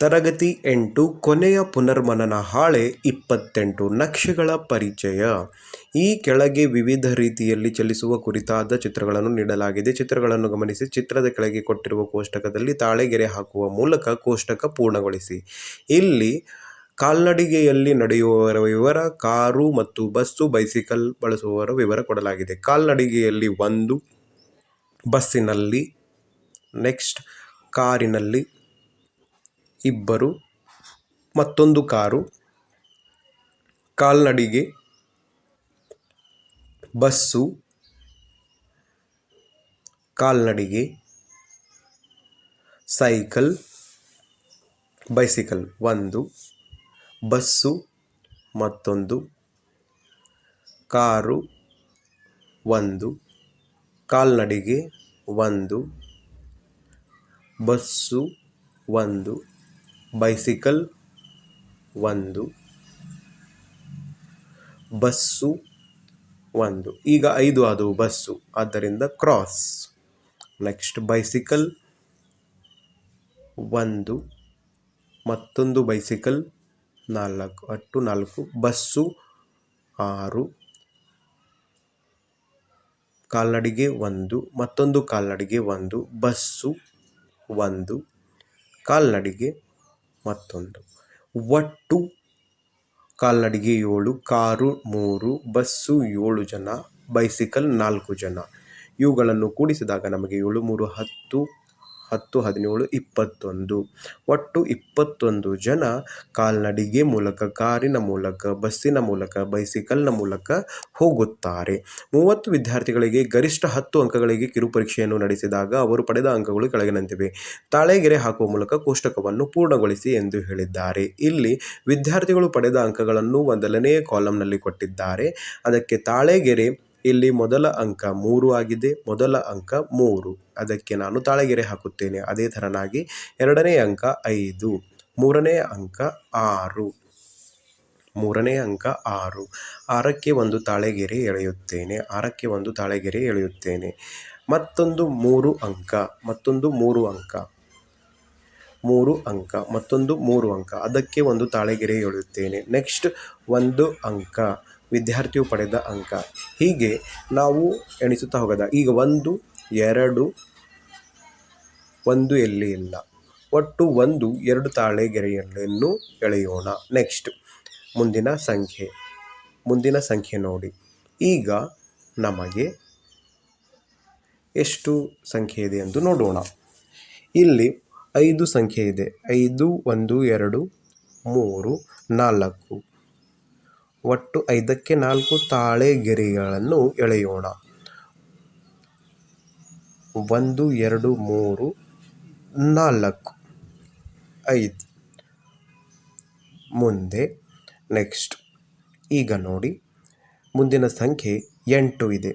ತರಗತಿ ಎಂಟು, ಕೊನೆಯ ಪುನರ್ಮನನ ಹಾಳೆ ಇಪ್ಪತ್ತೆಂಟು, ನಕ್ಷೆಗಳ ಪರಿಚಯ. ಈ ಕೆಳಗೆ ವಿವಿಧ ರೀತಿಯಲ್ಲಿ ಚಲಿಸುವ ಕುರಿತಾದ ಚಿತ್ರಗಳನ್ನು ನೀಡಲಾಗಿದೆ. ಚಿತ್ರಗಳನ್ನು ಗಮನಿಸಿ, ಚಿತ್ರದ ಕೆಳಗೆ ಕೊಟ್ಟಿರುವ ಕೋಷ್ಟಕದಲ್ಲಿ ತಾಳೆಗೆರೆ ಹಾಕುವ ಮೂಲಕ ಕೋಷ್ಟಕ ಪೂರ್ಣಗೊಳಿಸಿ. ಇಲ್ಲಿ ಕಾಲ್ನಡಿಗೆಯಲ್ಲಿ ನಡೆಯುವವರ ವಿವರ, ಕಾರು ಮತ್ತು ಬಸ್ಸು, ಬೈಸಿಕಲ್ ಬಳಸುವವರ ವಿವರ ಕೊಡಲಾಗಿದೆ. ಕಾಲ್ನಡಿಗೆಯಲ್ಲಿ ಒಂದು ಬಸ್ಸಿನಲ್ಲಿ, ನೆಕ್ಸ್ಟ್ ಕಾರಿನಲ್ಲಿ ಇಬ್ಬರು, ಮತ್ತೊಂದು ಕಾರು, ಕಾಲ್ನಡಿಗೆ, ಬಸ್ಸು, ಕಾಲ್ನಡಿಗೆ, ಸೈಕಲ್, ಬೈಸಿಕಲ್ ಒಂದು, ಬಸ್ಸು ಮತ್ತೊಂದು, ಕಾರು ಒಂದು, ಕಾಲ್ನಡಿಗೆ ಒಂದು, ಬಸ್ಸು ಒಂದು. ಬೈಸಿಕಲ್ ಒಂದು, ಬಸ್ಸು ಒಂದು. ಈಗ ಐದು ಅದು ಬಸ್ಸು. ಆದ್ದರಿಂದ ಕ್ರಾಸ್. ನೆಕ್ಸ್ಟ್ ಬೈಸಿಕಲ್ ಒಂದು, ಮತ್ತೊಂದು ಬೈಸಿಕಲ್ ನಾಲ್ಕು. ಅಟ್ಟು ನಾಲ್ಕು. ಬಸ್ಸು ಆರು, ಕಾಲ್ನಡಿಗೆ ಒಂದು, ಮತ್ತೊಂದು ಕಾಲ್ನಡಿಗೆ ಒಂದು, ಬಸ್ಸು ಒಂದು, ಕಾಲ್ನಡಿಗೆ ಮತ್ತೊಂದು. ಒಟ್ಟು ಕಾಲ್ನಡಿಗೆ ಏಳು, ಕಾರು ಮೂರು, ಬಸ್ಸು ಏಳು ಜನ, ಬೈಸಿಕಲ್ ನಾಲ್ಕು ಜನ. ಇವುಗಳನ್ನು ಕೂಡಿಸಿದಾಗ ನಮಗೆ ಏಳು, ಮೂರು, ಹತ್ತು ಹತ್ತು ಹದಿನೇಳು ಇಪ್ಪತ್ತೊಂದು. ಒಟ್ಟು ಇಪ್ಪತ್ತೊಂದು ಜನ ಕಾಲ್ನಡಿಗೆ ಮೂಲಕ, ಕಾರಿನ ಮೂಲಕ, ಬಸ್ಸಿನ ಮೂಲಕ, ಬೈಸಿಕಲ್ನ ಮೂಲಕ ಹೋಗುತ್ತಾರೆ. ಮೂವತ್ತು ವಿದ್ಯಾರ್ಥಿಗಳಿಗೆ ಗರಿಷ್ಠ ಹತ್ತು ಅಂಕಗಳಿಗೆ ಕಿರುಪರೀಕ್ಷೆಯನ್ನು ನಡೆಸಿದಾಗ ಅವರು ಪಡೆದ ಅಂಕಗಳು ಕೆಳಗಿನಂತಿವೆ. ತಾಳೆಗೆರೆ ಹಾಕುವ ಮೂಲಕ ಕೋಷ್ಟಕವನ್ನು ಪೂರ್ಣಗೊಳಿಸಿ ಎಂದು ಹೇಳಿದ್ದಾರೆ. ಇಲ್ಲಿ ವಿದ್ಯಾರ್ಥಿಗಳು ಪಡೆದ ಅಂಕಗಳನ್ನು ಒಂದಲನೆಯ ಕಾಲಂನಲ್ಲಿ ಕೊಟ್ಟಿದ್ದಾರೆ. ಅದಕ್ಕೆ ತಾಳೆಗೆರೆ ಇಲ್ಲಿ ಮೊದಲ ಅಂಕ ಮೂರು ಆಗಿದೆ, ಮೊದಲ ಅಂಕ ಮೂರು. ಅದಕ್ಕೆ ನಾನು ತಾಳೆಗೆರೆ ಹಾಕುತ್ತೇನೆ. ಅದೇ ಥರನಾಗಿ ಎರಡನೇ ಅಂಕ ಐದು, ಮೂರನೇ ಅಂಕ ಆರು. ಮೂರನೇ ಅಂಕ ಆರು. ಆರಕ್ಕೆ ಒಂದು ತಾಳೆಗೆರೆ ಎಳೆಯುತ್ತೇನೆ. ಆರಕ್ಕೆ ಒಂದು ತಾಳೆಗೆರೆ ಎಳೆಯುತ್ತೇನೆ. ಮತ್ತೊಂದು ಮೂರು ಅಂಕ, ಮತ್ತೊಂದು ಮೂರು ಅಂಕ. ಮೂರು ಅಂಕ, ಮತ್ತೊಂದು ಮೂರು ಅಂಕ. ಅದಕ್ಕೆ ಒಂದು ತಾಳೆಗೆರೆ ಎಳೆಯುತ್ತೇನೆ. ನೆಕ್ಸ್ಟ್ ಒಂದು ಅಂಕ. ವಿದ್ಯಾರ್ಥಿಯು ಪಡೆದ ಅಂಕ. ಹೀಗೆ ನಾವು ಎಣಿಸುತ್ತಾ ಹೋಗದ. ಈಗ ಒಂದು, ಎರಡು, ಒಂದು ಎಲ್ಲಿ ಇಲ್ಲ. ಒಟ್ಟು ಒಂದು, ಎರಡು ತಾಳೆಗೆರೆಯನ್ನು ಎಳೆಯೋಣ. ನೆಕ್ಸ್ಟ್, ಮುಂದಿನ ಸಂಖ್ಯೆ. ಮುಂದಿನ ಸಂಖ್ಯೆ ನೋಡಿ. ಈಗ ನಮಗೆ ಎಷ್ಟು ಸಂಖ್ಯೆ ಇದೆ ಎಂದು ನೋಡೋಣ. ಇಲ್ಲಿ ಐದು ಸಂಖ್ಯೆ ಇದೆ. ಐದು, ಒಂದು, ಎರಡು, ಮೂರು, ನಾಲ್ಕು ಒಟ್ಟು ಐದಕ್ಕೆ ನಾಲ್ಕು ತಾಳೆಗೆರೆಗಳನ್ನು ಎಳೆಯೋಣ. ಒಂದು, ಎರಡು, ಮೂರು, ನಾಲ್ಕು, ಐದು. ಮುಂದೆ ನೆಕ್ಸ್ಟ್. ಈಗ ನೋಡಿ, ಮುಂದಿನ ಸಂಖ್ಯೆ ಎಂಟು ಇದೆ.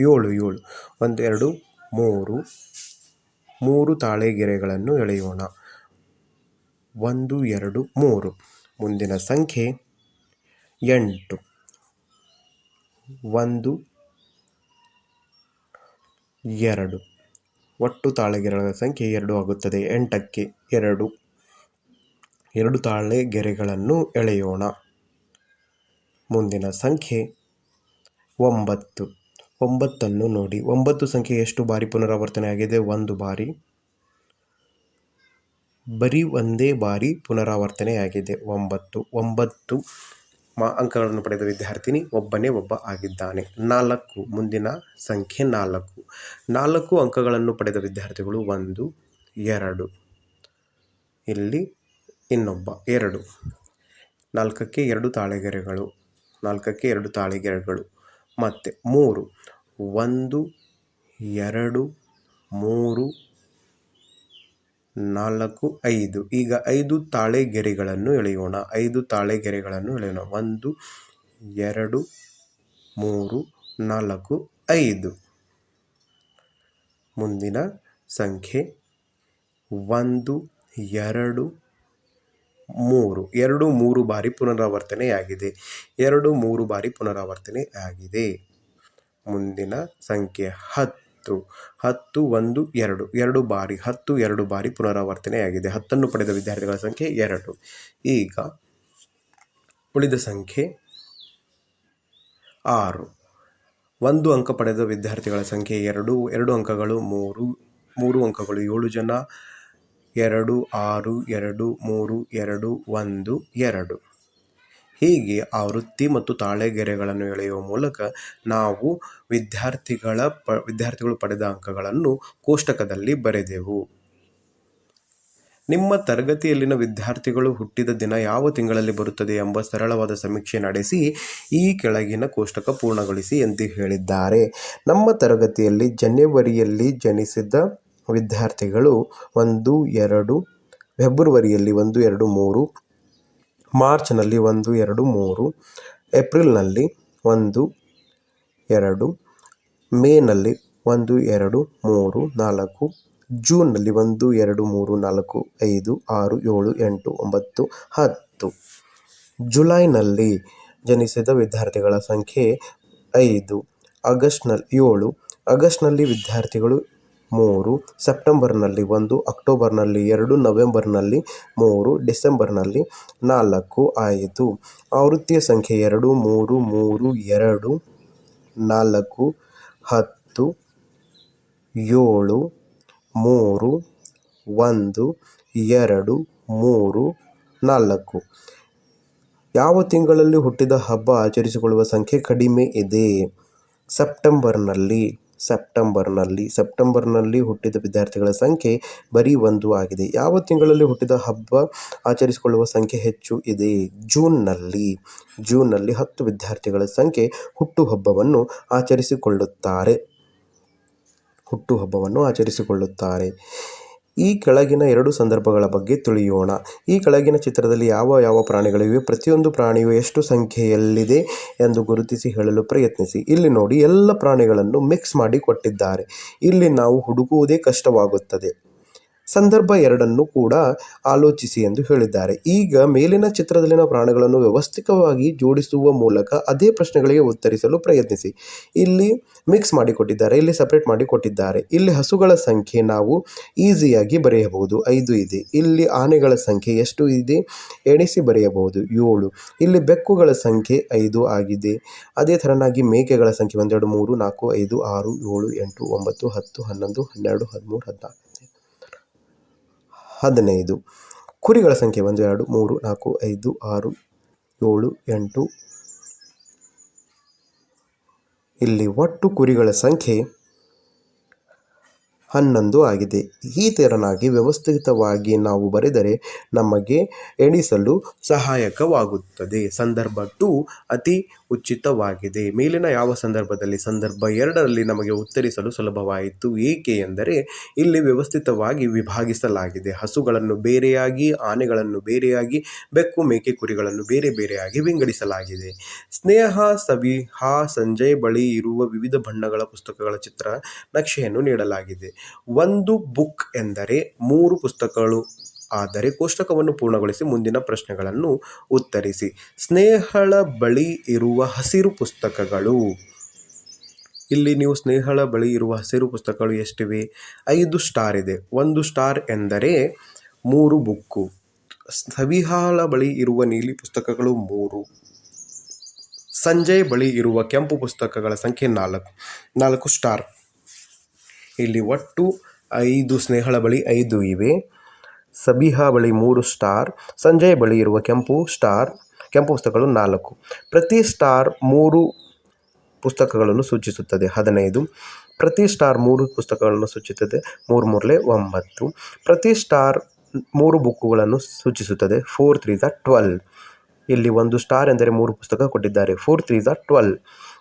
ಏಳು ಏಳು. ಒಂದು, ಎರಡು, ಮೂರು ಮೂರು ತಾಳೆಗೆರೆಗಳನ್ನು ಎಳೆಯೋಣ. ಒಂದು, ಎರಡು, ಮೂರು. ಮುಂದಿನ ಸಂಖ್ಯೆ ಎಂಟು. ಒಂದು, ಎರಡು. ಒಟ್ಟು ತಾಳೆಗೆರೆಗಳ ಸಂಖ್ಯೆ ಎರಡು ಆಗುತ್ತದೆ. ಎಂಟಕ್ಕೆ ಎರಡು. ಎರಡು ತಾಳೆಗೆರೆಗಳನ್ನು ಎಳೆಯೋಣ. ಮುಂದಿನ ಸಂಖ್ಯೆ ಒಂಬತ್ತು. ಒಂಬತ್ತನ್ನು ನೋಡಿ. ಒಂಬತ್ತು ಸಂಖ್ಯೆ ಎಷ್ಟು ಬಾರಿ ಪುನರಾವರ್ತನೆ ಆಗಿದೆ? ಒಂದು ಬಾರಿ. ಬರೀ ಒಂದೇ ಬಾರಿ ಪುನರಾವರ್ತನೆಯಾಗಿದೆ ಒಂಬತ್ತು. ಒಂಬತ್ತು ಮಾ ಅಂಕಗಳನ್ನು ಪಡೆದ ವಿದ್ಯಾರ್ಥಿನಿ ಒಬ್ಬನೇ ಒಬ್ಬ ಆಗಿದ್ದಾನೆ. ನಾಲ್ಕು, ಮುಂದಿನ ಸಂಖ್ಯೆ ನಾಲ್ಕು. ನಾಲ್ಕು ಅಂಕಗಳನ್ನು ಪಡೆದ ವಿದ್ಯಾರ್ಥಿಗಳು ಒಂದು, ಎರಡು. ಇಲ್ಲಿ ಇನ್ನೊಬ್ಬ, ಎರಡು. ನಾಲ್ಕಕ್ಕೆ ಎರಡು ತಾಳೆಗೆರೆಗಳು, ನಾಲ್ಕಕ್ಕೆ ಎರಡು ತಾಳೆಗೆರೆಗಳು. ಮತ್ತು ಮೂರು, ಒಂದು, ಎರಡು, ಮೂರು ನಾಲ್ಕು, ಐದು. ಈಗ ಐದು ತಾಳೆಗೆರೆಗಳನ್ನು ಎಳೆಯೋಣ. ಐದು ತಾಳೆಗೆರೆಗಳನ್ನು ಎಳೆಯೋಣ. ಒಂದು, ಎರಡು, ಮೂರು, ನಾಲ್ಕು, ಐದು. ಮುಂದಿನ ಸಂಖ್ಯೆ ಒಂದು, ಎರಡು, ಮೂರು. ಎರಡು, ಮೂರು ಬಾರಿ ಪುನರಾವರ್ತನೆಯಾಗಿದೆ. ಎರಡು, ಮೂರು ಬಾರಿ ಪುನರಾವರ್ತನೆ ಆಗಿದೆ ಮುಂದಿನ ಸಂಖ್ಯೆ ಹತ್ತು. ಹತ್ತು. ಹತ್ತು, ಒಂದು, ಎರಡು. ಎರಡು ಬಾರಿ, ಹತ್ತು, ಎರಡು ಬಾರಿ ಪುನರಾವರ್ತನೆಯಾಗಿದೆ. ಹತ್ತನ್ನು ಪಡೆದ ವಿದ್ಯಾರ್ಥಿಗಳ ಸಂಖ್ಯೆ ಎರಡು. ಈಗ ಉಳಿದ ಸಂಖ್ಯೆ ಆರು. ಒಂದು ಅಂಕ ಪಡೆದ ವಿದ್ಯಾರ್ಥಿಗಳ ಸಂಖ್ಯೆ ಎರಡು. ಎರಡು ಅಂಕಗಳು ಮೂರು. ಮೂರು ಅಂಕಗಳು ಏಳು ಜನ. ಎರಡು, ಆರು, ಎರಡು, ಮೂರು, ಎರಡು, ಒಂದು, ಎರಡು. ಹೀಗೆ ಆವೃತ್ತಿ ಮತ್ತು ತಾಳೆಗೆರೆಗಳನ್ನು ಎಳೆಯುವ ಮೂಲಕ ನಾವು ವಿದ್ಯಾರ್ಥಿಗಳ ಪ, ವಿದ್ಯಾರ್ಥಿಗಳು ಪಡೆದ ಅಂಕಗಳನ್ನು ಕೋಷ್ಟಕದಲ್ಲಿ ಬರೆದೆವು. ನಿಮ್ಮ ತರಗತಿಯಲ್ಲಿನ ವಿದ್ಯಾರ್ಥಿಗಳು ಹುಟ್ಟಿದ ದಿನ ಯಾವ ತಿಂಗಳಲ್ಲಿ ಬರುತ್ತದೆ ಎಂಬ ಸರಳವಾದ ಸಮೀಕ್ಷೆ ನಡೆಸಿ, ಈ ಕೆಳಗಿನ ಕೋಷ್ಟಕ ಪೂರ್ಣಗೊಳಿಸಿ ಎಂದು ಹೇಳಿದ್ದಾರೆ. ನಮ್ಮ ತರಗತಿಯಲ್ಲಿ ಜನವರಿಯಲ್ಲಿ ಜನಿಸಿದ ವಿದ್ಯಾರ್ಥಿಗಳು ಒಂದು, ಎರಡು, ಫೆಬ್ರವರಿಯಲ್ಲಿ ಒಂದು, ಎರಡು, ಮೂರು ಮಾರ್ಚ್ನಲ್ಲಿ ಒಂದು, ಎರಡು, ಮೂರು, ಏಪ್ರಿಲ್ನಲ್ಲಿ ಒಂದು, ಎರಡು, ಮೇನಲ್ಲಿ ಒಂದು, ಎರಡು, ಮೂರು, ನಾಲ್ಕು, ಜೂನ್ನಲ್ಲಿ ಒಂದು, ಎರಡು, ಮೂರು, ನಾಲ್ಕು, ಐದು, ಆರು, ಏಳು, ಎಂಟು, ಒಂಬತ್ತು, ಹತ್ತು. ಜುಲೈನಲ್ಲಿ ಜನಿಸಿದ ವಿದ್ಯಾರ್ಥಿಗಳ ಸಂಖ್ಯೆ ಐದು, ಆಗಸ್ಟ್ನಲ್ಲಿ ಏಳು, ಆಗಸ್ಟ್ನಲ್ಲಿ ವಿದ್ಯಾರ್ಥಿಗಳು ಮೂರು, ಸೆಪ್ಟೆಂಬರ್ನಲ್ಲಿ ಒಂದು, ಅಕ್ಟೋಬರ್ನಲ್ಲಿ ಎರಡು, ನವೆಂಬರ್ನಲ್ಲಿ ಮೂರು, ಡಿಸೆಂಬರ್ನಲ್ಲಿ ನಾಲ್ಕು ಆಯಿತು. ಆವೃತ್ತಿಯ ಸಂಖ್ಯೆ ಎರಡು, ಮೂರು ಮೂರು, ಎರಡು, ನಾಲ್ಕು, ಹತ್ತು, ಏಳು, ಮೂರು, ಒಂದು, ಎರಡು, ಮೂರು, ನಾಲ್ಕು. ಯಾವ ತಿಂಗಳಲ್ಲಿ ಹುಟ್ಟಿದ ಹಬ್ಬ ಆಚರಿಸಿಕೊಳ್ಳುವ ಸಂಖ್ಯೆ ಕಡಿಮೆ ಇದೆ? ಸೆಪ್ಟೆಂಬರ್ನಲ್ಲಿ ಸೆಪ್ಟೆಂಬರ್ನಲ್ಲಿ. ಸೆಪ್ಟೆಂಬರ್ನಲ್ಲಿ ಹುಟ್ಟಿದ ವಿದ್ಯಾರ್ಥಿಗಳ ಸಂಖ್ಯೆ ಬರೀ ಒಂದು ಆಗಿದೆ. ಯಾವ ತಿಂಗಳಲ್ಲಿ ಹುಟ್ಟಿದ ಹಬ್ಬ ಆಚರಿಸಿಕೊಳ್ಳುವ ಸಂಖ್ಯೆ ಹೆಚ್ಚು ಇದೆ? ಜೂನ್ನಲ್ಲಿ. ಜೂನ್ನಲ್ಲಿ ಹತ್ತು ವಿದ್ಯಾರ್ಥಿಗಳ ಸಂಖ್ಯೆ ಹುಟ್ಟುಹಬ್ಬವನ್ನು ಆಚರಿಸಿಕೊಳ್ಳುತ್ತಾರೆ. ಹುಟ್ಟುಹಬ್ಬವನ್ನು ಆಚರಿಸಿಕೊಳ್ಳುತ್ತಾರೆ. ಈ ಕೆಳಗಿನ ಎರಡು ಸಂದರ್ಭಗಳ ಬಗ್ಗೆ ತಿಳಿಯೋಣ. ಈ ಕೆಳಗಿನ ಚಿತ್ರದಲ್ಲಿ ಯಾವ ಯಾವ ಪ್ರಾಣಿಗಳಿವೆ, ಪ್ರತಿಯೊಂದು ಪ್ರಾಣಿಯು ಎಷ್ಟು ಸಂಖ್ಯೆಯಲ್ಲಿದೆ ಎಂದು ಗುರುತಿಸಿ ಹೇಳಲು ಪ್ರಯತ್ನಿಸಿ. ಇಲ್ಲಿ ನೋಡಿ, ಎಲ್ಲ ಪ್ರಾಣಿಗಳನ್ನು ಮಿಕ್ಸ್ ಮಾಡಿ ಕೊಟ್ಟಿದ್ದಾರೆ. ಇಲ್ಲಿ ನಾವು ಹುಡುಕುವುದೇ ಕಷ್ಟವಾಗುತ್ತದೆ. ಸಂದರ್ಭ ಎರಡನ್ನು ಕೂಡ ಆಲೋಚಿಸಿ ಎಂದು ಹೇಳಿದ್ದಾರೆ. ಈಗ ಮೇಲಿನ ಚಿತ್ರದಲ್ಲಿನ ಪ್ರಾಣಿಗಳನ್ನು ವ್ಯವಸ್ಥಿತವಾಗಿ ಜೋಡಿಸುವ ಮೂಲಕ ಅದೇ ಪ್ರಶ್ನೆಗಳಿಗೆ ಉತ್ತರಿಸಲು ಪ್ರಯತ್ನಿಸಿ. ಇಲ್ಲಿ ಮಿಕ್ಸ್ ಮಾಡಿಕೊಟ್ಟಿದ್ದಾರೆ, ಇಲ್ಲಿ ಸಪ್ರೇಟ್ ಮಾಡಿಕೊಟ್ಟಿದ್ದಾರೆ. ಇಲ್ಲಿ ಹಸುಗಳ ಸಂಖ್ಯೆ ನಾವು ಈಸಿಯಾಗಿ ಬರೆಯಬಹುದು. ಐದು ಇದೆ. ಇಲ್ಲಿ ಆನೆಗಳ ಸಂಖ್ಯೆ ಎಷ್ಟು ಇದೆ ಎಣಿಸಿ ಬರೆಯಬಹುದು. ಏಳು. ಇಲ್ಲಿ ಬೆಕ್ಕುಗಳ ಸಂಖ್ಯೆ ಐದು ಆಗಿದೆ. ಅದೇ ಥರನಾಗಿ ಮೇಕೆಗಳ ಸಂಖ್ಯೆ ಒಂದೆರಡು ಮೂರು ನಾಲ್ಕು ಐದು ಆರು ಏಳು ಎಂಟು ಒಂಬತ್ತು ಹತ್ತು ಹನ್ನೊಂದು ಹನ್ನೆರಡು ಹದಿಮೂರು ಹದಿನಾಲ್ಕು. ಹದಿನೈದು. ಕುರಿಗಳ ಸಂಖ್ಯೆ ಒಂದು, ಎರಡು, ಮೂರು, ನಾಲ್ಕು, ಐದು, ಆರು, ಏಳು, ಎಂಟು. ಇಲ್ಲಿ ಒಟ್ಟು ಕುರಿಗಳ ಸಂಖ್ಯೆ ಹನ್ನೊಂದು ಆಗಿದೆ. ಈ ತೆರನಾಗಿ ವ್ಯವಸ್ಥಿತವಾಗಿ ನಾವು ಬರೆದರೆ ನಮಗೆ ಎಣಿಸಲು ಸಹಾಯಕವಾಗುತ್ತದೆ. ಸಂದರ್ಭ ಟು, ಅತಿ ಉಚಿತವಾಗಿದೆ. ಮೇಲಿನ ಯಾವ ಸಂದರ್ಭದಲ್ಲಿ? ಸಂದರ್ಭ ಎರಡರಲ್ಲಿ ನಮಗೆ ಉತ್ತರಿಸಲು ಸುಲಭವಾಯಿತು. ಏಕೆ ಎಂದರೆ, ಇಲ್ಲಿ ವ್ಯವಸ್ಥಿತವಾಗಿ ವಿಭಾಗಿಸಲಾಗಿದೆ. ಹಸುಗಳನ್ನು ಬೇರೆಯಾಗಿ, ಆನೆಗಳನ್ನು ಬೇರೆಯಾಗಿ, ಬೆಕ್ಕು, ಮೇಕೆ ಕುರಿಗಳನ್ನು ಬೇರೆ ಬೇರೆಯಾಗಿ ವಿಂಗಡಿಸಲಾಗಿದೆ. ಸ್ನೇಹ, ಸವಿಹಾ, ಸಂಜಯ್ ಬಳಿ ಇರುವ ವಿವಿಧ ಬಣ್ಣಗಳ ಪುಸ್ತಕಗಳ ಚಿತ್ರ ನಕ್ಷೆಯನ್ನು ನೀಡಲಾಗಿದೆ. ಒಂದು ಬುಕ್ ಎಂದರೆ, ಮೂರು ಪುಸ್ತಕಗಳು. ಆದರೆ ಕೋಷ್ಟಕವನ್ನು ಪೂರ್ಣಗೊಳಿಸಿ ಮುಂದಿನ ಪ್ರಶ್ನೆಗಳನ್ನು ಉತ್ತರಿಸಿ. ಸ್ನೇಹಳ ಬಳಿ ಇರುವ ಹಸಿರು ಪುಸ್ತಕಗಳು. ಇಲ್ಲಿ ನೀವು ಸ್ನೇಹಳ ಬಳಿ ಇರುವ ಹಸಿರು ಪುಸ್ತಕಗಳು ಎಷ್ಟಿವೆ? ಐದು ಸ್ಟಾರ್ ಇದೆ. ಒಂದು ಸ್ಟಾರ್ ಎಂದರೆ ಮೂರು ಬುಕ್ಕು. ಸವಿಹಾಳ ಬಳಿ ಇರುವ ನೀಲಿ ಪುಸ್ತಕಗಳು ಮೂರು. ಸಂಜಯ್ ಬಳಿ ಇರುವ ಕೆಂಪು ಪುಸ್ತಕಗಳ ಸಂಖ್ಯೆ ನಾಲ್ಕು. ನಾಲ್ಕು ಸ್ಟಾರ್. ಇಲ್ಲಿ ಒಟ್ಟು ಐದು ಸ್ನೇಹಳ ಬಳಿ ಐದು ಇವೆ. ಸಬಿಹಾ ಬಳಿ ಮೂರು ಸ್ಟಾರ್, ಸಂಜಯ್ ಬಳಿ ಇರುವ ಕೆಂಪು ಸ್ಟಾರ್, ಕೆಂಪು ಪುಸ್ತಕಗಳು ನಾಲ್ಕು. ಪ್ರತಿ ಸ್ಟಾರ್ ಮೂರು ಪುಸ್ತಕಗಳನ್ನು ಸೂಚಿಸುತ್ತದೆ. ಹದಿನೈದು. ಪ್ರತಿ ಸ್ಟಾರ್ ಮೂರು ಪುಸ್ತಕಗಳನ್ನು ಸೂಚಿಸುತ್ತದೆ. ಮೂರು ಮೂರಲೆ ಒಂಬತ್ತು. ಪ್ರತಿ ಸ್ಟಾರ್ ಮೂರು ಬುಕ್ಕುಗಳನ್ನು ಸೂಚಿಸುತ್ತದೆ. ಫೋರ್ ತ್ರೀ ಝ ಟ್ವೆಲ್. ಇಲ್ಲಿ ಒಂದು ಸ್ಟಾರ್ ಎಂದರೆ ಮೂರು ಪುಸ್ತಕ ಕೊಟ್ಟಿದ್ದಾರೆ. ಫೋರ್ ತ್ರೀ ಝ ಟ್ವೆಲ್.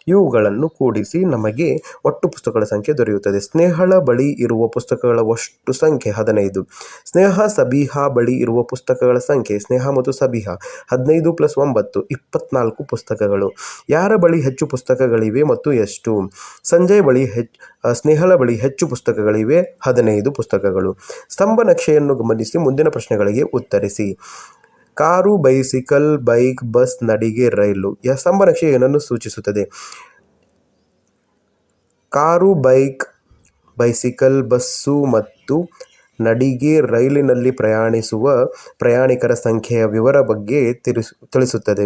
ಇವುಗಳನ್ನು ಕೂಡಿಸಿ ನಮಗೆ ಒಟ್ಟು ಪುಸ್ತಕಗಳ ಸಂಖ್ಯೆ ದೊರೆಯುತ್ತದೆ. ಸ್ನೇಹಳ ಬಳಿ ಇರುವ ಪುಸ್ತಕಗಳ ಒಟ್ಟು ಸಂಖ್ಯೆ ಹದಿನೈದು. ಸ್ನೇಹ ಸಬಿಹಾ ಬಳಿ ಇರುವ ಪುಸ್ತಕಗಳ ಸಂಖ್ಯೆ ಸ್ನೇಹ ಮತ್ತು ಸಬಿಹಾ, ಹದಿನೈದು ಪ್ಲಸ್ ಒಂಬತ್ತು, ಇಪ್ಪತ್ನಾಲ್ಕು ಪುಸ್ತಕಗಳು. ಯಾರ ಬಳಿ ಹೆಚ್ಚು ಪುಸ್ತಕಗಳಿವೆ ಮತ್ತು ಎಷ್ಟು? ಸಂಜಯ್ ಬಳಿ ಹೆಚ್ಚು ಸ್ನೇಹಳ ಬಳಿ ಹೆಚ್ಚು ಪುಸ್ತಕಗಳಿವೆ, ಹದಿನೈದು ಪುಸ್ತಕಗಳು. ಸ್ತಂಭ ನಕ್ಷೆಯನ್ನು ಗಮನಿಸಿ ಮುಂದಿನ ಪ್ರಶ್ನೆಗಳಿಗೆ ಉತ್ತರಿಸಿ. ಕಾರು, ಬೈಸಿಕಲ್, ಬೈಕ್, ಬಸ್, ನಡಿಗೆ, ರೈಲು ಯ ಸ್ತಂಭ ನಕ್ಷೆ ಏನನ್ನು ಸೂಚಿಸುತ್ತದೆ? ಕಾರು, ಬೈಕ್, ಬೈಸಿಕಲ್, ಬಸ್ಸು ಮತ್ತು ನಡಿಗೆ, ರೈಲಿನಲ್ಲಿ ಪ್ರಯಾಣಿಸುವ ಪ್ರಯಾಣಿಕರ ಸಂಖ್ಯೆಯ ವಿವರ ಬಗ್ಗೆ ತಿಳಿಸು ತಿಳಿಸುತ್ತದೆ.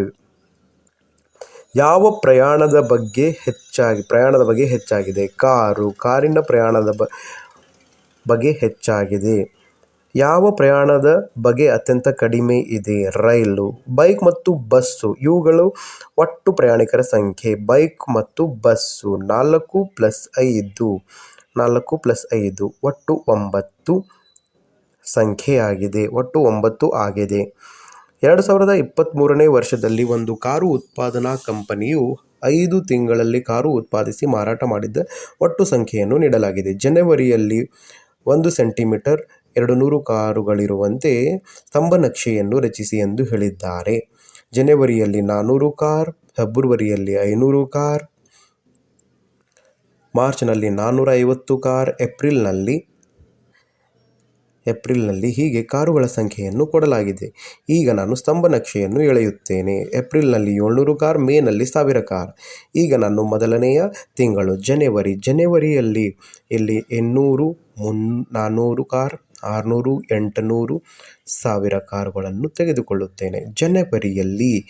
ಯಾವ ಪ್ರಯಾಣದ ಬಗ್ಗೆ ಹೆಚ್ಚಾಗಿ, ಪ್ರಯಾಣದ ಬಗ್ಗೆ ಹೆಚ್ಚಾಗಿದೆ? ಕಾರು, ಕಾರಿನ ಪ್ರಯಾಣದ ಬಗ್ಗೆ ಹೆಚ್ಚಾಗಿದೆ. ಯಾವ ಪ್ರಯಾಣದ ಬಗ್ಗೆ ಅತ್ಯಂತ ಕಡಿಮೆ ಇದೆ? ರೈಲು, ಬೈಕ್ ಮತ್ತು ಬಸ್ಸು. ಇವುಗಳು ಒಟ್ಟು ಪ್ರಯಾಣಿಕರ ಸಂಖ್ಯೆ. ಬೈಕ್ ಮತ್ತು ಬಸ್ಸು ನಾಲ್ಕು ಪ್ಲಸ್ ಐದು. ನಾಲ್ಕು ಪ್ಲಸ್ ಐದು ಒಟ್ಟು ಒಂಬತ್ತು ಸಂಖ್ಯೆಯಾಗಿದೆ. ಒಟ್ಟು ಒಂಬತ್ತು ಆಗಿದೆ. ಎರಡು ಸಾವಿರದ ಇಪ್ಪತ್ತ್ಮೂರನೇ ವರ್ಷದಲ್ಲಿ ಒಂದು ಕಾರು ಉತ್ಪಾದನಾ ಕಂಪನಿಯು ಐದು ತಿಂಗಳಲ್ಲಿ ಕಾರು ಉತ್ಪಾದಿಸಿ ಮಾರಾಟ ಮಾಡಿದ ಒಟ್ಟು ಸಂಖ್ಯೆಯನ್ನು ನೀಡಲಾಗಿದೆ. ಜನವರಿಯಲ್ಲಿ ಒಂದು ಸೆಂಟಿಮೀಟರ್ ಎರಡು ನೂರು ಕಾರುಗಳಿರುವಂತೆ ಸ್ತಂಭನಕ್ಷೆಯನ್ನು ರಚಿಸಿ ಎಂದು ಹೇಳಿದ್ದಾರೆ. ಜನವರಿಯಲ್ಲಿ ನಾನ್ನೂರು ಕಾರ್, ಫೆಬ್ರವರಿಯಲ್ಲಿ ಐನೂರು ಕಾರ್, ಮಾರ್ಚ್ನಲ್ಲಿ ನಾನ್ನೂರ ಐವತ್ತು ಕಾರ್, ಏಪ್ರಿಲ್ನಲ್ಲಿ ಏಪ್ರಿಲ್ನಲ್ಲಿ ಹೀಗೆ ಕಾರುಗಳ ಸಂಖ್ಯೆಯನ್ನು ಕೊಡಲಾಗಿದೆ. ಈಗ ನಾನು ಸ್ತಂಭ ನಕ್ಷೆಯನ್ನು ಎಳೆಯುತ್ತೇನೆ. ಏಪ್ರಿಲ್ನಲ್ಲಿ ಏಳ್ನೂರು ಕಾರ್, ಮೇನಲ್ಲಿ ಸಾವಿರ ಕಾರ್. ಈಗ ನಾನು ಮೊದಲನೆಯ ತಿಂಗಳು, ಜನವರಿ, ಜನವರಿಯಲ್ಲಿ ಇಲ್ಲಿ ಇನ್ನೂರು ಮುನ್ ನಾನ್ನೂರು ಕಾರ್ ಆರುನೂರು, ಎಂಟುನೂರು ಸಾವಿರ ಕಾರುಗಳನ್ನು ತೆಗೆದುಕೊಳ್ಳುತ್ತೇನೆ. ಜನವರಿಯಲ್ಲಿ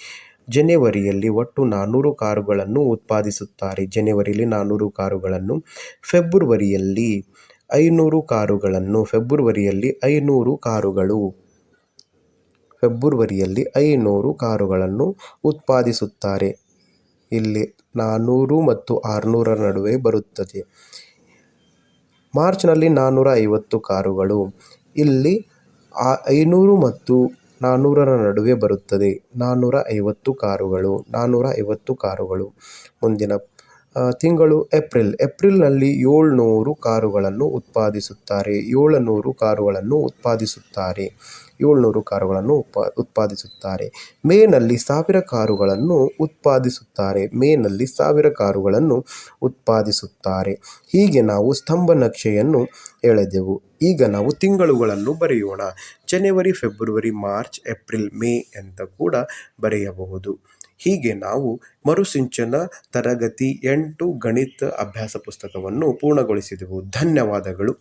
ಜನವರಿಯಲ್ಲಿ ಒಟ್ಟು ನಾನ್ನೂರು ಕಾರುಗಳನ್ನು ಉತ್ಪಾದಿಸುತ್ತಾರೆ. ಜನವರಿಯಲ್ಲಿ ನಾನ್ನೂರು ಕಾರುಗಳನ್ನು, ಫೆಬ್ರವರಿಯಲ್ಲಿ ಐನೂರು ಕಾರುಗಳನ್ನು, ಫೆಬ್ರವರಿಯಲ್ಲಿ ಐನೂರು ಕಾರುಗಳು, ಫೆಬ್ರವರಿಯಲ್ಲಿ ಐನೂರು ಕಾರುಗಳನ್ನು ಉತ್ಪಾದಿಸುತ್ತಾರೆ. ಇಲ್ಲಿ ನಾನ್ನೂರು ಮತ್ತು ಆರುನೂರರ ನಡುವೆ ಬರುತ್ತದೆ. ಮಾರ್ಚ್ನಲ್ಲಿ ನಾನ್ನೂರ ಐವತ್ತು ಕಾರುಗಳು. ಇಲ್ಲಿ ಐನೂರು ಮತ್ತು ನಾನ್ನೂರರ ನಡುವೆ ಬರುತ್ತದೆ. ನಾನ್ನೂರ ಐವತ್ತು ಕಾರುಗಳು ನಾನ್ನೂರ ಐವತ್ತು ಕಾರುಗಳು. ಮುಂದಿನ ತಿಂಗಳು ಏಪ್ರಿಲ್. ಏಪ್ರಿಲ್ನಲ್ಲಿ ಏಳ್ನೂರು ಕಾರುಗಳನ್ನು ಉತ್ಪಾದಿಸುತ್ತಾರೆ. ಏಳುನೂರು ಕಾರುಗಳನ್ನು ಉತ್ಪಾದಿಸುತ್ತಾರೆ. ಏಳ್ನೂರು ಕಾರುಗಳನ್ನು ಉಪ ಉತ್ಪಾದಿಸುತ್ತಾರೆ. ಮೇನಲ್ಲಿ ಸಾವಿರ ಕಾರುಗಳನ್ನು ಉತ್ಪಾದಿಸುತ್ತಾರೆ. ಮೇನಲ್ಲಿ ಸಾವಿರ ಕಾರುಗಳನ್ನು ಉತ್ಪಾದಿಸುತ್ತಾರೆ. ಹೀಗೆ ನಾವು ಸ್ತಂಭ ನಕ್ಷೆಯನ್ನು ಎಳೆದೆವು. ಈಗ ನಾವು ತಿಂಗಳುಗಳನ್ನು ಬರೆಯೋಣ. ಜನವರಿ, ಫೆಬ್ರವರಿ, ಮಾರ್ಚ್, ಏಪ್ರಿಲ್, ಮೇ ಅಂತ ಕೂಡ ಬರೆಯಬಹುದು. ಹೀಗೆ ನಾವು ಮರುಸಿಂಚನ ತರಗತಿ ಎಂಟು ಗಣಿತ ಅಭ್ಯಾಸ ಪುಸ್ತಕವನ್ನು ಪೂರ್ಣಗೊಳಿಸಿದೆವು. ಧನ್ಯವಾದಗಳು.